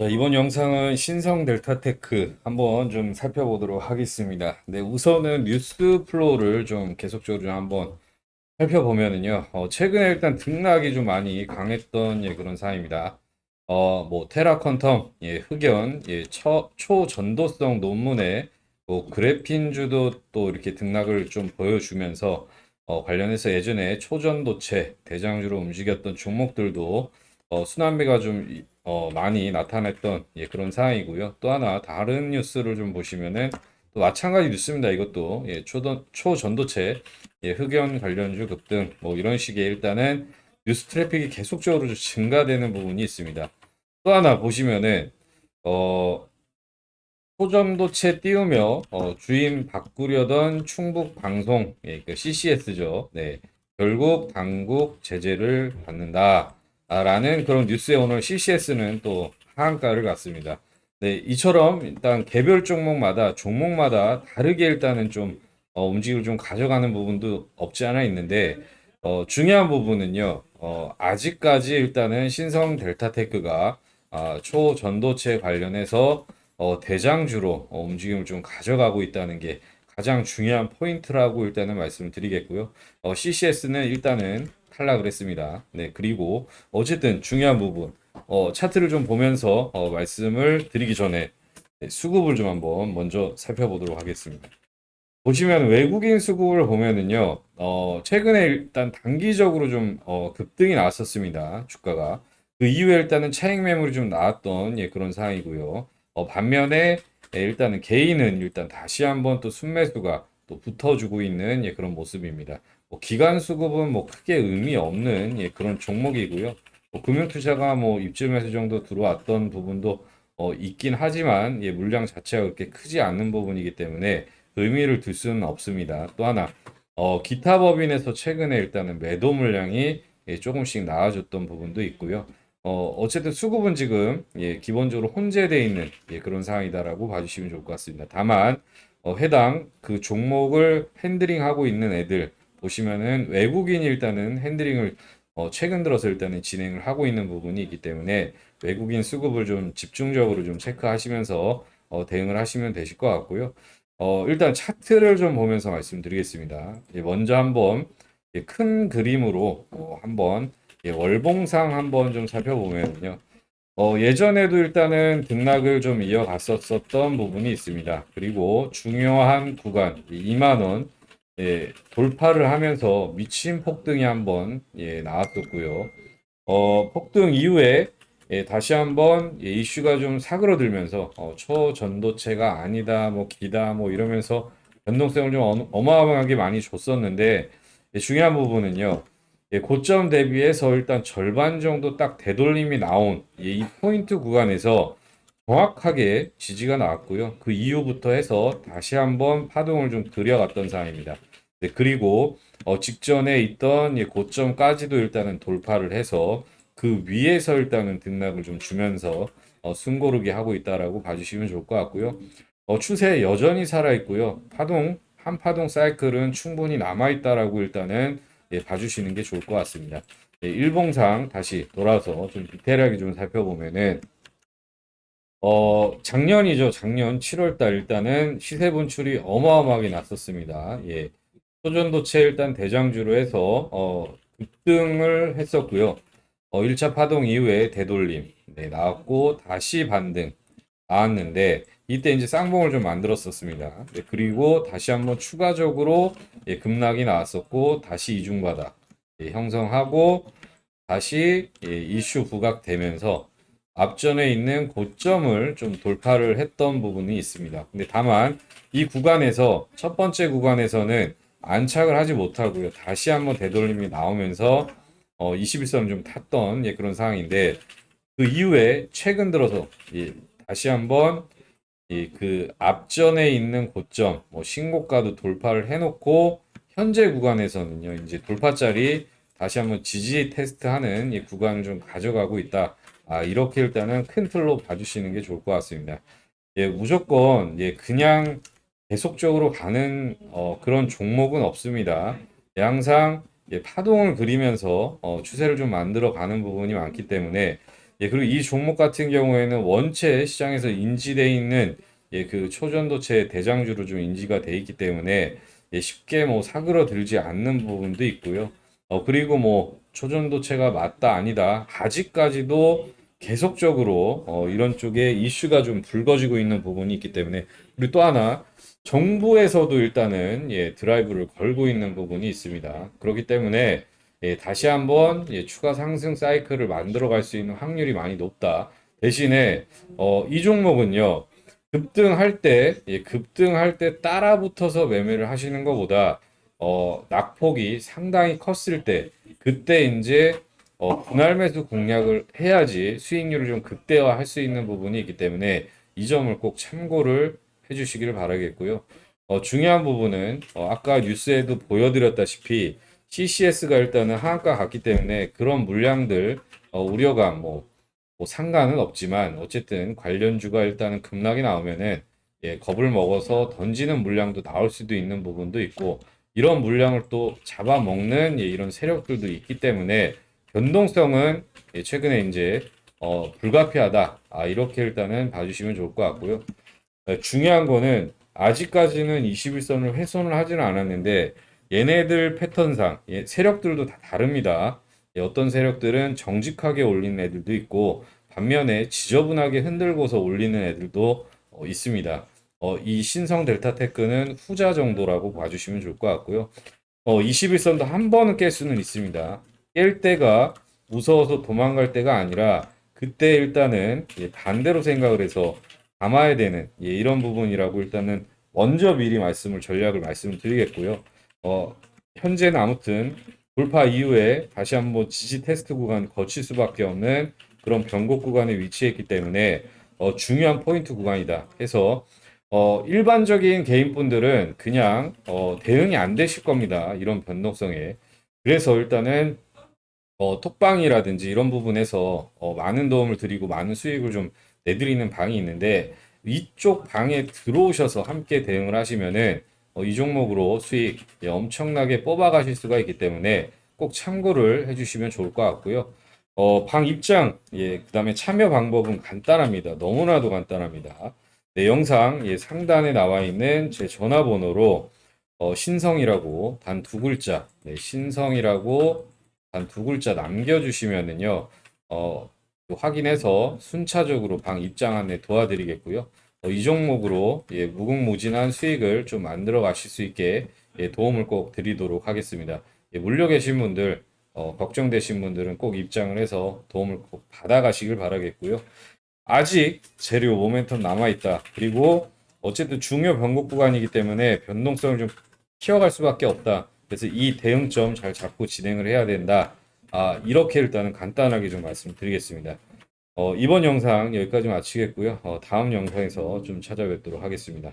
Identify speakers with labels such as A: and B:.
A: 자, 이번 영상은 신성 델타테크 한번 좀 살펴보도록 하겠습니다. 네, 우선은 뉴스 플로우를 좀 계속적으로 좀 한번 살펴보면은요, 어, 최근에 일단 등락이 좀 많이 강했던 예, 그런 사항입니다. 어, 뭐, 테라퀀텀, 예, 흑연, 예, 처, 초전도성 논문에 뭐, 그래핀주도 또 이렇게 등락을 좀 보여주면서 어, 관련해서 예전에 초전도체, 대장주로 움직였던 종목들도 어, 순환매가 좀 이- 어, 많이 나타냈던 예, 그런 상황이고요. 또 하나 다른 뉴스를 좀 보시면은 또 마찬가지 뉴스입니다. 이것도 예, 초전, 초전도체, 예, 흑연 관련주 급등 뭐 이런 식의 일단은 뉴스 트래픽이 계속적으로 좀 증가되는 부분이 있습니다. 또 하나 보시면은 어, 초전도체 띄우며 어, 주임 바꾸려던 충북 방송 예, 그 CCS죠. 네. 결국 당국 제재를 받는다. 아, 라는 그런 뉴스에 오늘 CCS는 또 하한가를 갔습니다. 네, 이처럼 일단 개별 종목마다 종목마다 다르게 일단은 좀 어, 움직임을 좀 가져가는 부분도 없지 않아 있는데 어, 중요한 부분은요. 어, 아직까지 일단은 신성 델타테크가 아, 초전도체 관련해서 어, 대장주로 어, 움직임을 좀 가져가고 있다는 게 가장 중요한 포인트라고 일단은 말씀을 드리겠고요. 어, CCS는 일단은 탈락을 했습니다. 네, 그리고 어쨌든 중요한 부분, 어, 차트를 좀 보면서 어, 말씀을 드리기 전에 네, 수급을 좀 한번 먼저 살펴보도록 하겠습니다. 보시면 외국인 수급을 보면은요, 어, 최근에 일단 단기적으로 좀 어, 급등이 나왔었습니다. 주가가. 그 이후에 일단은 차익 매물이 좀 나왔던 예, 그런 상황이고요. 어, 반면에 예, 일단은 개인은 일단 다시 한번 또 순매수가 또 붙어주고 있는 예, 그런 모습입니다. 뭐 기관 수급은 뭐 크게 의미 없는 예, 그런 종목이고요. 뭐 금융 투자가 뭐 입주 매수 정도 들어왔던 부분도 어, 있긴 하지만 예, 물량 자체가 그렇게 크지 않는 부분이기 때문에 의미를 둘 수는 없습니다. 또 하나, 어, 기타 법인에서 최근에 일단은 매도 물량이 예, 조금씩 나아졌던 부분도 있고요. 어, 어쨌든 수급은 지금 예, 기본적으로 혼재되어 있는 예, 그런 상황이다라고 봐주시면 좋을 것 같습니다. 다만 어, 해당 그 종목을 핸들링하고 있는 애들 보시면은 외국인이 일단은 핸들링을 어, 최근 들어서 일단은 진행을 하고 있는 부분이 있기 때문에 외국인 수급을 좀 집중적으로 좀 체크하시면서 어, 대응을 하시면 되실 것 같고요. 어, 일단 차트를 좀 보면서 말씀드리겠습니다. 예, 먼저 한번 예, 큰 그림으로 어, 한번 예, 월봉상 한번 좀 살펴보면요. 어, 예전에도 일단은 등락을 좀 이어갔었었던 부분이 있습니다. 그리고 중요한 구간 2만 원 예, 돌파를 하면서 미친 폭등이 한번 예, 나왔었고요. 어, 폭등 이후에 예, 다시 한번 예, 이슈가 좀 사그러들면서 어, 초전도체가 아니다, 뭐 기다, 뭐 이러면서 변동성을 좀 어, 어마어마하게 많이 줬었는데 예, 중요한 부분은요. 예, 고점 대비해서 일단 절반 정도 딱 되돌림이 나온 예, 이 포인트 구간에서 정확하게 지지가 나왔고요. 그 이후부터 해서 다시 한번 파동을 좀 들여갔던 상황입니다. 네, 그리고 어, 직전에 있던 예, 고점까지도 일단은 돌파를 해서 그 위에서 일단은 등락을 좀 주면서 어, 숨고르기 하고 있다라고 봐주시면 좋을 것 같고요. 어, 추세 여전히 살아 있고요. 파동 한 파동 사이클은 충분히 남아 있다라고 일단은 예, 봐주시는 게 좋을 것 같습니다. 예, 일봉상 다시 돌아서 좀 디테일하게 좀 살펴보면은 어, 작년이죠. 작년 7월 달 일단은 시세 분출이 어마어마하게 났었습니다. 예. 소전도체 일단 대장주로 해서 어, 급등을 했었고요. 어, 1차 파동 이후에 되돌림 네, 나왔고 다시 반등 나왔는데 이때 이제 쌍봉을 좀 만들었었습니다. 네, 그리고 다시 한번 추가적으로 예, 급락이 나왔었고 다시 이중바닥 예, 형성하고 다시 예, 이슈 부각되면서 앞전에 있는 고점을 좀 돌파를 했던 부분이 있습니다. 근데 다만 이 구간에서 첫 번째 구간에서는 안착을 하지 못하고요. 다시 한번 되돌림이 나오면서 어, 21선 좀 탔던 예, 그런 상황인데 그 이후에 최근 들어서 예, 다시 한번 이그 앞전에 있는 고점 뭐 신고가도 돌파를 해놓고 현재 구간에서는요 이제 돌파짜리 다시 한번 지지 테스트하는 이 구간을 좀 가져가고 있다. 아 이렇게 일단은 큰 틀로 봐주시는 게 좋을 것 같습니다. 예 무조건 예 그냥 계속적으로 가는 어, 그런 종목은 없습니다. 예, 항상 예, 파동을 그리면서 어, 추세를 좀 만들어 가는 부분이 많기 때문에 예, 그리고 이 종목 같은 경우에는 원체 시장에서 인지돼 있는 예, 그 초전도체 대장주로 좀 인지가 돼 있기 때문에 예, 쉽게 뭐 사그러들지 않는 부분도 있고요. 어, 그리고 뭐 초전도체가 맞다 아니다 아직까지도 계속적으로 어, 이런 쪽에 이슈가 좀 불거지고 있는 부분이 있기 때문에 그리고 또 하나 정부에서도 일단은 예, 드라이브를 걸고 있는 부분이 있습니다. 그렇기 때문에 예, 다시 한번 예, 추가 상승 사이클을 만들어 갈 수 있는 확률이 많이 높다. 대신에 어, 이 종목은요. 급등할 때, 예, 급등할 때 따라 붙어서 매매를 하시는 것보다 어, 낙폭이 상당히 컸을 때 그때 이제 어, 분할 매수 공략을 해야지 수익률을 좀 극대화할 수 있는 부분이 있기 때문에 이 점을 꼭 참고를 해주시기를 바라겠고요. 어, 중요한 부분은 어, 아까 뉴스에도 보여드렸다시피 CCS가 일단은 하한가 갔기 때문에 그런 물량들 어, 우려감 뭐, 뭐 상관은 없지만 어쨌든 관련주가 일단은 급락이 나오면은 예, 겁을 먹어서 던지는 물량도 나올 수도 있는 부분도 있고 이런 물량을 또 잡아먹는 예, 이런 세력들도 있기 때문에 변동성은 예, 최근에 이제 어, 불가피하다. 아, 이렇게 일단은 봐주시면 좋을 것 같고요. 예, 중요한 거는 아직까지는 21선을 훼손을 하지는 않았는데 얘네들 패턴상 예, 세력들도 다 다릅니다. 예, 어떤 세력들은 정직하게 올리는 애들도 있고 반면에 지저분하게 흔들고서 올리는 애들도 어, 있습니다. 어, 이 신성 델타 테크는 후자 정도라고 봐주시면 좋을 것 같고요. 어, 21선도 한 번은 깰 수는 있습니다. 깰 때가 무서워서 도망갈 때가 아니라 그때 일단은 예, 반대로 생각을 해서 담아야 되는 예, 이런 부분이라고 일단은 먼저 미리 말씀을 전략을 말씀을 드리겠고요. 어, 현재는 아무튼 돌파 이후에 다시 한번 지지 테스트 구간 거칠 수밖에 없는 그런 변곡 구간에 위치했기 때문에 어, 중요한 포인트 구간이다 해서 어, 일반적인 개인분들은 그냥 어, 대응이 안 되실 겁니다. 이런 변동성에. 그래서 일단은 어, 톡방이라든지 이런 부분에서 어, 많은 도움을 드리고 많은 수익을 좀 내드리는 방이 있는데 이쪽 방에 들어오셔서 함께 대응을 하시면은 어, 이 종목으로 수익 예, 엄청나게 뽑아가실 수가 있기 때문에 꼭 참고를 해주시면 좋을 것 같고요. 어, 방 입장, 예, 그 다음에 참여 방법은 간단합니다. 너무나도 간단합니다. 네, 영상 예, 상단에 나와 있는 제 전화번호로 어, 신성이라고 단 두 글자, 네, 신성이라고 단 두 글자 남겨주시면은요, 어, 또 확인해서 순차적으로 방 입장 안내 도와드리겠고요. 어, 이 종목으로 예, 무궁무진한 수익을 좀 만들어 가실 수 있게 예, 도움을 꼭 드리도록 하겠습니다. 예, 물려 계신 분들, 어, 걱정되신 분들은 꼭 입장을 해서 도움을 꼭 받아가시길 바라겠고요. 아직 재료 모멘텀 남아있다. 그리고 어쨌든 중요 변곡 구간이기 때문에 변동성을 좀 키워갈 수밖에 없다. 그래서 이 대응점 잘 잡고 진행을 해야 된다. 아, 이렇게 일단은 간단하게 좀 말씀드리겠습니다. 어, 이번 영상 여기까지 마치겠고요. 어, 다음 영상에서 좀 찾아뵙도록 하겠습니다.